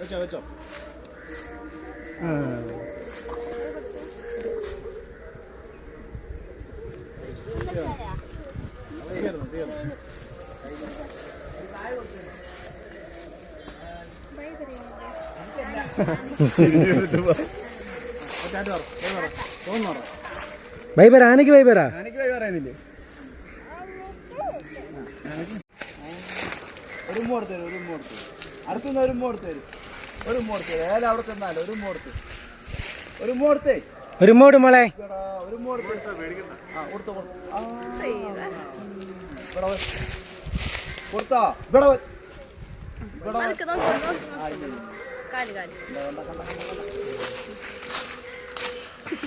വെച്ചോ വെച്ചോ തീർന്നു തീർന്നു ബൈബർ ആനയ്ക്ക് ബൈബറാ ആനയ്ക്ക് ബൈബറായിരുന്നില്ലേ ഒരു ഉമ്മ കൊടുത്തു തരും. ഒരു ഉമ്മ കൊടുത്തു അടുത്തുനിന്ന് ഒരു ഉമ്മ കൊടുത്തു തരും. ഒരു ഉമ്മ കൊടുത്തു തരും. ഏതായാലും അവിടെ ചെന്നാലും ഒരു ഉമ്മ കൊടുത്ത് ഒരു ഉമ്മ കൊടുത്തേ ഒരു മോട് മോളെ എടാ, ഒരു ഉമ്മ കൊടുത്ത്. ആ. കൊടുത്തു. ഇവിടെ കൊടുത്തോ. ഇവിടെ. ഇവിടെ